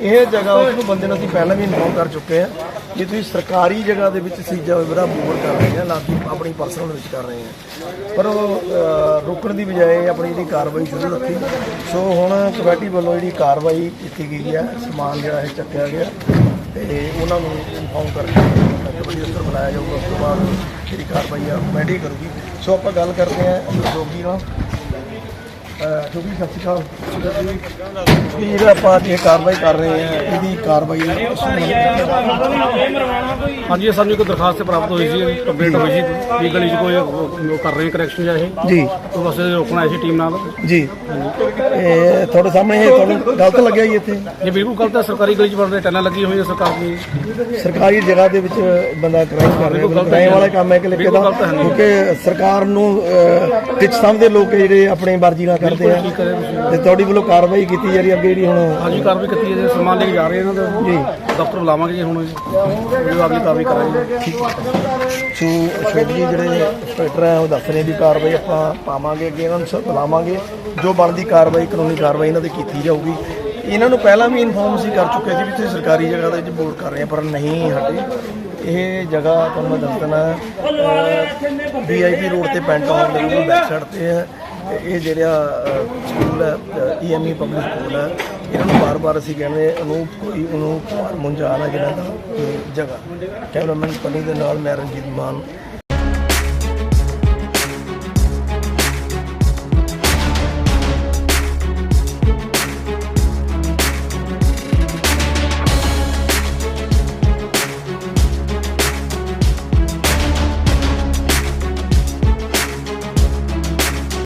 ਇਹ ਜਗ੍ਹਾ ਉਸ ਨੂੰ ਬੰਦੇ ਨੂੰ ਅਸੀਂ ਪਹਿਲਾਂ ਵੀ ਇਨਫੋਰਮ ਕਰ ਚੁੱਕੇ ਹਾਂ ਕਿ ਤੁਸੀਂ ਸਰਕਾਰੀ ਜਗ੍ਹਾ ਦੇ ਵਿੱਚ ਸੀਜਾ ਵਗੈਰਾ ਬੋਰ ਕਰ ਰਹੇ ਆ ਨਾ ਕਿ ਆਪਣੀ ਪਰਸਨਲ ਵਿੱਚ ਕਰ ਰਹੇ ਆ ਪਰ ਉਹ ਅ, ਰੋਕਣ ਦੀ ਬਜਾਏ ਆਪਣੀ ਜਿਹੜੀ ਕਾਰਵਾਈ ਸ਼ੁਰੂ ਰੱਖੀ। ਸੋ ਹੁਣ ਕਮੇਟੀ ਵੱਲੋਂ ਜਿਹੜੀ ਕਾਰਵਾਈ ਕੀਤੀ ਗਈ ਹੈ ਸਮਾਨ ਜਿਹੜਾ ਇਹ ਚੱਕਿਆ ਗਿਆ ਤੇ ਉਹਨਾਂ ਨੂੰ ਇਨਫੋਰਮ ਕਰਕੇ ਪ੍ਰੋਡਿਊਸਰ ਬਣਾਇਆ ਜਾਊਗਾ। ਉਸ ਤੋਂ ਬਾਅਦ ਜਿਹੜੀ ਕਾਰਵਾਈ ਆ ਕਮੇਟੀ ਕਰੂਗੀ। ਸੋ ਆਪਾਂ ਗੱਲ ਕਰਦੇ ਹਾਂ ਜੋਗੀ ਨਾਲ। ਜੋਗੀ ਸਤਿ ਸ਼੍ਰੀ ਅਕਾਲ ਜੀ। ਜਿਹੜਾ ਆਪਾਂ ਅੱਜ ਇਹ ਕਾਰਵਾਈ ਕਰ ਰਹੇ ਹਾਂ ਇਹਦੀ ਕਾਰਵਾਈ ਉਸ ਨੂੰ ਹਾਂਜੀ ਇਹ ਸਾਨੂੰ ਇੱਕ ਦਰਖਾਸਤ ਪ੍ਰਾਪਤ ਹੋਈ ਸੀ ਕੰਪਲੇਂਟ ਹੋਈ ਸੀ ਵੀ ਗਲੀ 'ਚ ਕੋਈ ਉਹ ਕਰ ਰਹੇ ਕਰੈਕਸ਼ਨ ਜਾਂ ਇਹ। ਜੀ। ਉਹ ਬਸ ਰੋਕਣਾ ਸੀ ਟੀਮ ਨਾਲ। ਜੀ। ਇਹ ਤੁਹਾਡੇ ਸਾਹਮਣੇ ਇਹ ਤੁਹਾਨੂੰ ਗਲਤ ਲੱਗਿਆ ਜੀ ਇੱਥੇ? ਇਹ ਬਿਲਕੁਲ ਗਲਤ ਹੈ ਸਰਕਾਰੀ ਗਲੀ 'ਚ ਬਣ ਰਹੇ ਟੈਨਾਂ ਲੱਗੀ ਹੋਈਆਂ ਸਰਕਾਰ ਦੀ। ਸਰਕਾਰੀ ਜਗ੍ਹਾ ਦੇ ਵਿੱਚ ਬੰਦਾ ਕ੍ਰਾਈਮ ਕਰ ਰਿਹਾ ਕ੍ਰਾਈਮ ਵਾਲਾ ਕੰਮ ਹੈ ਕਿ ਨਹੀਂ। ਕਿਉਂਕਿ ਸਰਕਾਰ ਨੂੰ ਵਿੱਚ ਸਮਝਦੇ ਲੋਕ ਜਿਹੜੇ ਆਪਣੇ ਮਰਜ਼ੀ ਨਾਲ ਕਰਦੇ ਆ। ਤੇ ਤੁਹਾਡੀ ਵੱਲੋਂ ਕਾਰਵਾਈ ਕੀਤੀ ਜਾ ਰਹੀ ਹੈ ਅੱਗੇ ਜਿਹੜੀ ਹੁਣ ਹਾਂਜੀ ਕਾਰਵਾਈ ਕੀਤੀ ਹੈ ਜੀ। ਸਮਾਨ ਲੈ ਕੇ ਜਾ ਰਹੇ ਇਹਨਾਂ ਦਾ। ਜੀ। ਦਫ਼ਤਰ ਬੁਲਾਵਾਂਗੇ ਜੀ ਹੁਣ। ਜੋ ਆਪਣੀ ਕਾਰਵਾਈ ਕਰਾਂਗੇ। ਸੋ ਸ਼ਵੇਤ ਜੀ ਜਿਹੜੇ ਇੰਸਪੈਕਟਰ ਹੈ ਉਹ ਦੱਸ ਰਹੇ ਵੀ ਕਾਰਵਾਈ ਆਪਾਂ ਪਾਵਾਂਗੇ ਅੱਗੇ ਇਹਨਾਂ ਨੂੰ ਬੁਲਾਵਾਂਗੇ। ਜੋ ਬਣਦੀ ਕਾਰਵਾਈ ਕਾਨੂੰਨੀ ਕਾਰਵਾਈ ਇਹਨਾਂ ਤੇ ਕੀਤੀ ਜਾਊਗੀ। ਇਹਨਾਂ ਨੂੰ ਪਹਿਲਾਂ ਵੀ ਇਨਫੋਰਮ ਸੀ ਕਰ ਚੁੱਕੇ ਸੀ ਵੀ ਤੁਸੀਂ ਸਰਕਾਰੀ ਜਗ੍ਹਾ ਦੇ ਵਿੱਚ ਬੋਰ ਕਰ ਰਹੇ ਆ ਪਰ ਨਹੀਂ ਹਟੇ। ਇਹ ਜਗ੍ਹਾ ਤੁਹਾਨੂੰ ਮੈਂ ਦੱਸ ਦੇਣਾ ਵੀਆਈਪੀ ਰੋਡ ਤੇ ਪੈਂਟ ਹਾਲ ਦੇ ਬਿਲਕੁਲ ਬੈਕ ਸਾਈਡ ਤੇ ਹੈ। ਇਹ ਜਿਹੜਾ ਸਕੂਲ ਹੈ ਈਐਮਈ ਪਬਲਿਕ ਸਕੂਲ ਹੈ ਇਹਨਾਂ ਨੂੰ ਬਾਰ-ਬਾਰ ਅਸੀਂ ਕਹਿੰਦੇ ਉਹਨੂੰ ਕੋਈ ਉਹਨੂੰ ਕੁਮਾਰ ਮੁੰਜਾਲ ਜਿਹੜਾ ਦਾ ਅ, ਜਗ੍ਹਾ। ਕੈਮਰਾਮੈਨ ਪਨੀ ਦੇ ਨਾਲ ਮੈਂ ਰਣਜੀਤ ਮਾਨ